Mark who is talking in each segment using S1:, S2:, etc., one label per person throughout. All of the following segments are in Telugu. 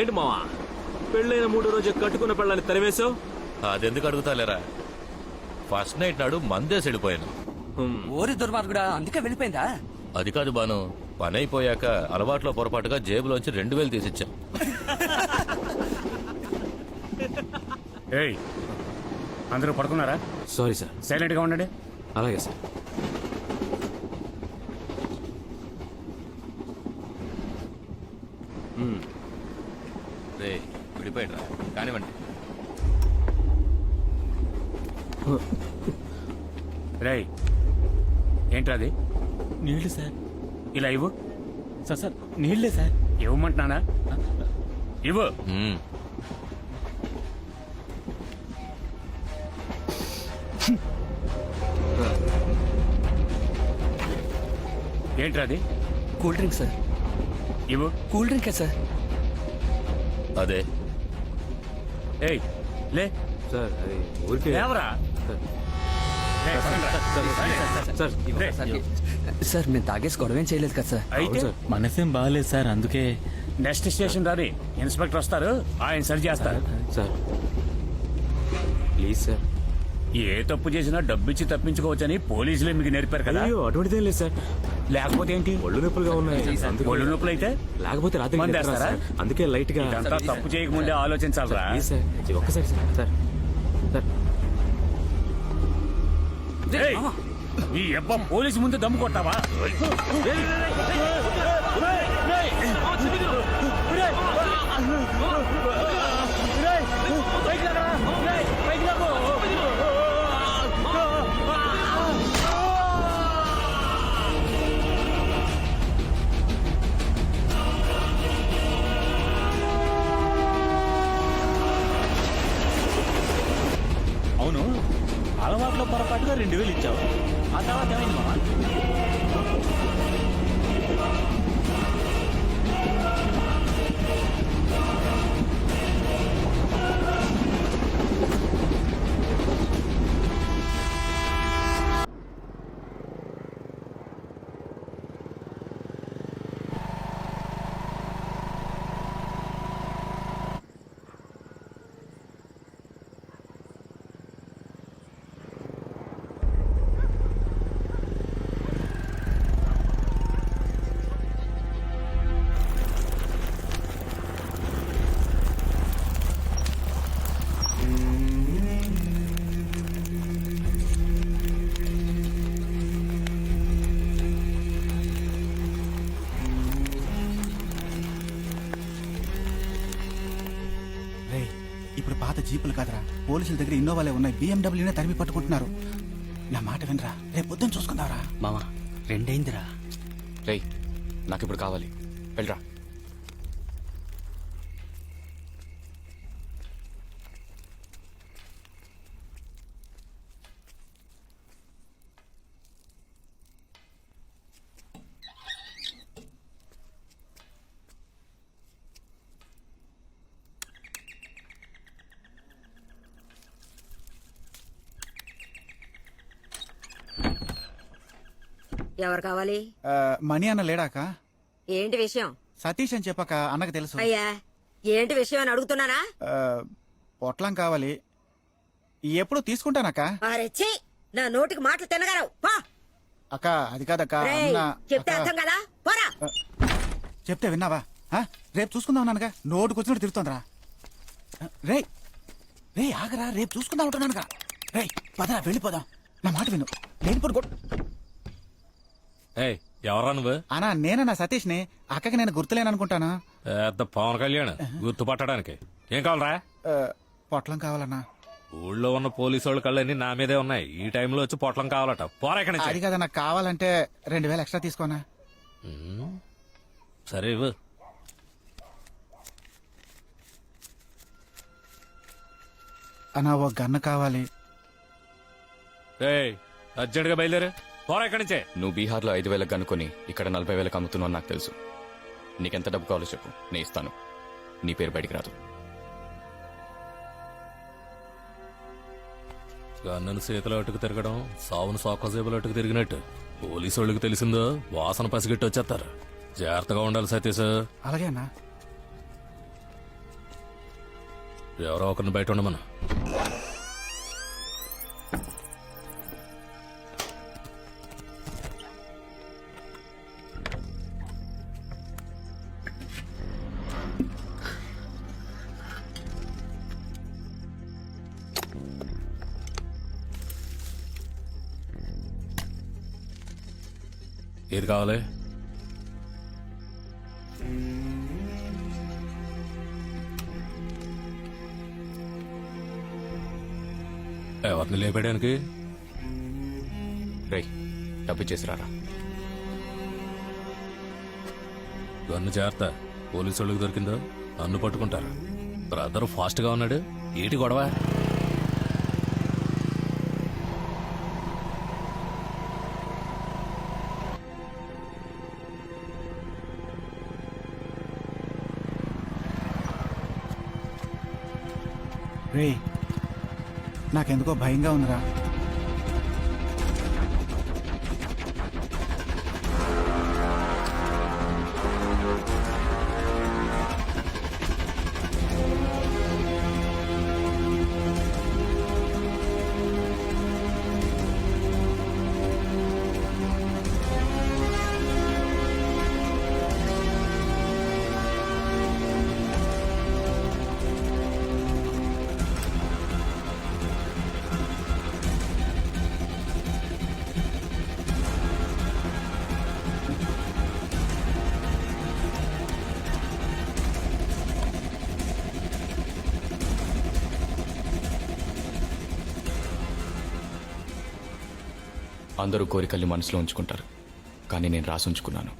S1: ఏంటి మావా? పెళ్ళైన మూడు రోజు కట్టుకున్న పెళ్ళని తరివేశావు?
S2: అదెందుకు అడుగుతాలేరా? ఫస్ట్ నైట్ నాడు మందేసి వెళ్ళిపోయాను.
S3: ఓరి దుర్మార్గుడా అందుకే వెళ్ళిపోయిందా?
S2: అది కాదు బాను పని అయిపోయాక అలవాట్లో పొరపాటుగా జేబులోంచి రెండు వేలు తీసిచ్చా.
S4: ఏయ్ అందరూ పడుకున్నారా?
S1: Sorry sir.
S4: సైలెంట్గా ఉండండి.
S1: అలాగే సార్.
S2: విడిపోయాడు రా. కానివ్వండి.
S4: రేయ్ ఏంట్రా అది?
S5: నీళ్ళు సార్.
S4: ఇలా ఇవ్వు.
S5: సార్ సార్ నీళ్ళే సార్.
S4: ఇవ్వమంటున్నానా? ఇవ్వు.
S2: మ్మ్.
S4: ఏంట్రా అది?
S3: Cool drink sir.
S4: ఇవ్వు.
S3: కూల్ డ్రింకే సార్.
S2: అదే.
S4: ఏయ్ లే.
S1: సార్ అది ఊరికే
S4: లేవరా? రేయ్, పదండ్రా.
S1: సార్
S3: సార్ మేము తాగేసి గొడవ ఏం చేయలేదు కదా సార్.
S4: అయితే
S1: సార్.
S5: మనసేం బాగాలేదు సార్ అందుకే
S4: నెక్స్ట్ స్టేషన్ రాని ఇన్స్పెక్టర్ వస్తారు ఆయన సరి చేస్తారు.
S1: సార్. Please sir.
S4: ఏ తప్పు చేసినా డబ్బిచ్చి తప్పించుకోవచ్చని పోలీసులే మీకు నేర్పారు కదా.
S1: అయ్యో అటువంటిదేం లేదు సార్.
S4: లేకపోతే ఏంటి
S1: ఒళ్ళు నొప్పులుగా ఉన్నాయి అందుకే-
S4: ఒళ్ళు నొప్పులు అయితే
S1: లేకపోతే రాత్రి
S4: మందు
S1: నిద్ర రాదు
S4: వేస్తారా?
S1: సార్. అందుకే లైట్గా
S4: ఇదంతా తప్పు చేయకముందే ఆలోచించాలరా
S1: ప్లీజ్ సార్ ఇది ఒక్కసారి సార్ సార్ సార్
S4: ఏయ్, ఈ అబ్బా పోలీసు ముందు దమ్ము కొట్టావా
S5: అలవాట్లో పొరపాటుగా రెండు వేలు ఇచ్చావు. ఆ తర్వాత ఏమైంది మామ?
S6: ఇప్పుడు పాత జీపులు కాదురా. పోలీసుల దగ్గర ఇన్నోవాలే ఉన్నాయి. బీఎండబ్ల్యూనే తరిమి పట్టుకుంటున్నారు. నా మాట వినరా? రేపు పొద్దున్న చూసుకుందావరా
S3: మామ రెండైందిరా.
S7: రేయ్ నాకు ఇప్పుడు కావాలి. వెళ్ళరా.
S8: ఎవరు కావాలి?
S6: మణి అన్న లేడాక?
S8: ఏంటి విషయం?
S6: సతీష్ అని చెప్పాక అన్నకు తెలుసు.
S8: అయ్యా ఏంటి విషయం అని అడుగుతున్నానా?
S6: పొట్లం కావాలి. ఎప్పుడు తీసుకుంటానక్క?
S8: నా నోటికి మాటలు తినగలవు. పా!
S6: అక్క అది కాదక్క
S8: చెప్తే అర్థం కదా? పోరా!
S6: చెప్తే విన్నావా? ఆ? రేపు చూసుకుందాం నాన్నగా నోటు కూర్చున్నట్టు తిరుగుతోందిరా. రేయ్ రే ఆగరా రేపు చూసుకుందాం ఉంటున్నానుగా రే పదరా వెళ్ళిపోదాం. నా మాట విను. లేనిపోడు
S2: ఏయ్ ఎవరా నువ్వు?
S6: అన్నా నేనన్నా సతీష్ని? అక్కకి నేను గుర్తులేననుకుంటాను?
S2: పెద్ద పవన్ కళ్యాణ్ గుర్తుపట్టడానికి. ఏం కావాలరా?
S6: పొట్లం కావాలన్నా.
S2: ఊళ్ళో ఉన్న పోలీసు వాళ్ళ కళ్ళన్నీ నా మీదే ఉన్నాయి. ఈ టైంలో వచ్చి పొట్లం కావాలట. పోరా ఇక్కడి నుంచి.
S6: అది కదా నాకు కావాలంటే రెండు వేలు ఎక్స్ట్రా తీసుకోనా?
S2: ఉమ్. సరే ఇవ్వు.
S6: అన్నా ఓ గన్న కావాలి.
S2: ఏయ్ అర్జెంట్గా బయలుదేరు. పోరా ఇక్కడి నుంచే.
S7: నువ్వు బీహార్లో ఐదు వేలకు కనుక్కొని ఇక్కడ నలభై వేలకు అమ్ముతున్నావు నాకు తెలుసు. నీకెంత డబ్బు కావాలో చెప్పు. నేను ఇస్తాను. నీ పేరు బయటికి రాదు.
S2: గన్నును చేతిలో అటుకు తిరగడం సావును సోకసేపులో అటుకు తిరిగినట్టు. పోలీసు వాళ్ళకి తెలిసిందో వాసన పసిగట్టి వచ్చేస్తారు. జాగ్రత్తగా ఉండాలి సతీష్
S6: అలాగే అన్నా.
S2: ఎవరో ఒకరిని బయట ఉండమను. ఏది కావాలి? ఎవరిని లేపేయడానికి?
S7: రేయ్ డబ్బు ఇచ్చేసి రారా.
S2: గన్ను జాగ్రత్త. పోలీసు వాళ్ళకి దొరికిందో నన్ను పట్టుకుంటారు? బ్రదర్ ఫాస్ట్గా ఉన్నాడు. ఏటి గొడవ?
S6: రే నాకెందుకో భయంగా ఉందిరా.
S7: అందరూ కోరికల్ని మనసులో ఉంచుకుంటారు. కానీ నేను రాసి ఉంచుకున్నాను.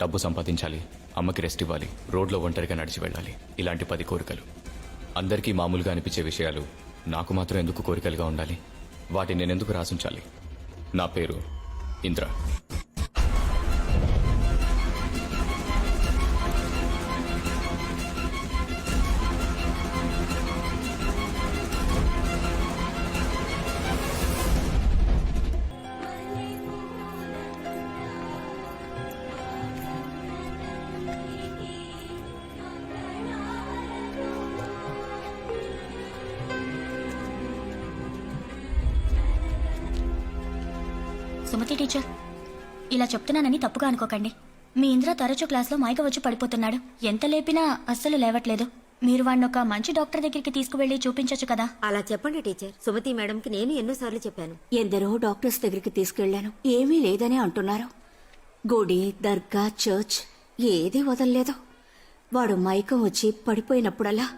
S7: డబ్బు సంపాదించాలి అమ్మకి రెస్ట్ ఇవ్వాలి రోడ్లో ఒంటరిగా నడిచి వెళ్ళాలి ఇలాంటి పది కోరికలు. అందరికీ మామూలుగా అనిపించే విషయాలు నాకు మాత్రం ఎందుకు కోరికలుగా ఉండాలి? వాటిని నేనెందుకు రాసుంచాలి నా పేరు ఇంద్ర.
S9: సుమతి టీచర్. ఇలా చెప్తున్నానని తప్పుగా అనుకోకండి. మీ ఇంద్ర తరచూ క్లాస్లో మైక వచ్చి పడిపోతున్నాడు. ఎంత లేపినా అస్సలు లేవట్లేదు. మీరు వాడిని ఒక మంచి డాక్టర్ దగ్గరికి తీసుకువెళ్ళి చూపించొచ్చు కదా.
S8: అలా చెప్పండి టీచర్. సుమతి మేడంకి నేను ఎన్నోసార్లు చెప్పాను.
S10: ఎందరో డాక్టర్స్ దగ్గరికి తీసుకెళ్ళాను ఏమీ లేదని అంటున్నారు. గుడి దర్గా చర్చ్ ఏది వదలలేదు. వాడు మైకం వచ్చి పడిపోయినప్పుడల్లా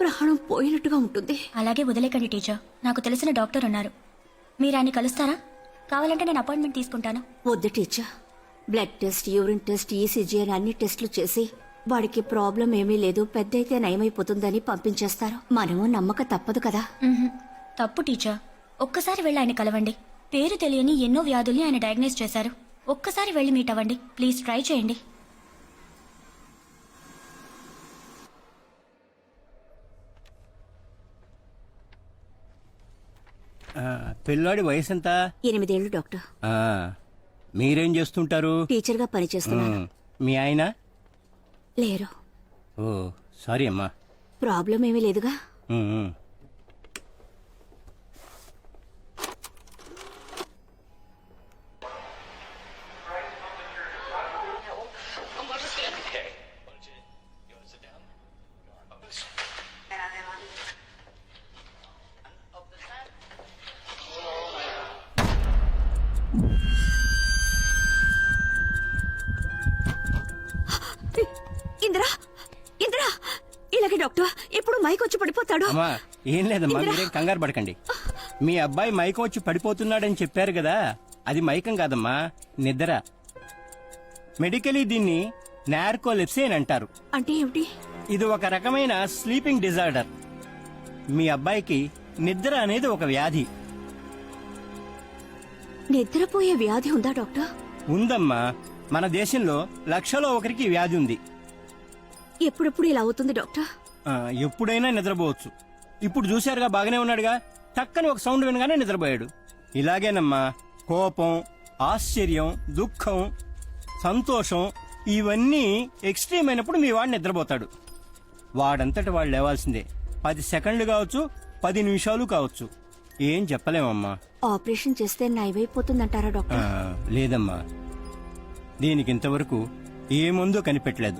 S10: ప్రాణం పోయినట్టుగా ఉంటుంది.
S9: అలాగే వదిలేకండి టీచర్. నాకు తెలిసిన డాక్టర్ ఉన్నారు. మీరు ఆయన కలుస్తారా? కావాలంటే నేను అపాయింట్మెంట్ తీసుకుంటాను.
S10: వద్దు teacher. Blood test urine test ECG అని అన్ని టెస్టులు చేసి వాడికి ప్రాబ్లం ఏమీ లేదు పెద్దయితే నయమైపోతుందని పంపించేస్తారు. మనము నమ్మక తప్పదు కదా.
S9: తప్పు టీచర్. ఒక్కసారి వెళ్ళి ఆయన కలవండి. పేరు తెలియని ఎన్నో వ్యాధుల్ని ఆయన డయాగ్నైజ్ చేశారు. ఒక్కసారి వెళ్ళి మీట్ అవ్వండి. ప్లీజ్ ట్రై చేయండి.
S5: పిల్లాడి వయసు ఎంత
S10: ఎనిమిదేళ్ళు డాక్టర్.
S5: ఆ, మీరేం చేస్తుంటారు?
S10: టీచర్గా పనిచేస్తున్నాను.
S5: ఉమ్, మీ ఆయన?
S10: లేరు.
S5: ఓ సారీ అమ్మా.
S10: ప్రాబ్లం ఏమీ లేదుగా?
S5: ఉమ్, ఉమ్.
S10: ఇందిరా ఇలాగే డాక్టర్ ఎప్పుడు మైక్ వచ్చి పడిపోతాడు.
S5: అమ్మా ఏం లేదమ్మా మీరేం కంగారు పడకండి. మీ అబ్బాయి మైకం వచ్చి పడిపోతున్నాడని చెప్పారు కదా అది మైకం కాదమ్మా నిద్ర. మెడికలీ దీన్ని నార్కోలెప్సీ అని అంటారు.
S10: అంటే ఏమిటి?
S5: ఇది ఒక రకమైన స్లీపింగ్ డిజార్డర్. మీ అబ్బాయికి నిద్ర అనేది ఒక వ్యాధి.
S10: నిద్రపోయే వ్యాధి ఉందా డాక్టర్?
S5: ఉందమ్మా మన దేశంలో లక్షలో ఒకరికి వ్యాధి ఉంది.
S10: ఎప్పుడెప్పుడు ఇలా అవుతుంది డాక్టర్?
S5: ఆ, ఎప్పుడైనా నిద్రపోవచ్చు. ఇప్పుడు చూశారుగా బాగానే ఉన్నాడుగా. టక్కని ఒక సౌండ్ వినగానే నిద్రపోయాడు. ఇలాగేనమ్మా కోపం ఆశ్చర్యం దుఃఖం సంతోషం ఇవన్నీ ఎక్స్ట్రీమ్ అయినప్పుడు మీ వాడు నిద్రపోతాడు. వాడంతటి వాడు లేవాల్సిందే. పది సెకండ్లు కావచ్చు పది నిమిషాలు కావచ్చు. ఏం చెప్పలేమమ్మా.
S10: ఆపరేషన్ చేస్తే నయమైపోతుందంటారా
S5: ఆ,
S10: డాక్టర్
S5: లేదమ్మా. దీనికి ఇంతవరకు ఏ మందు కనిపెట్టలేదు.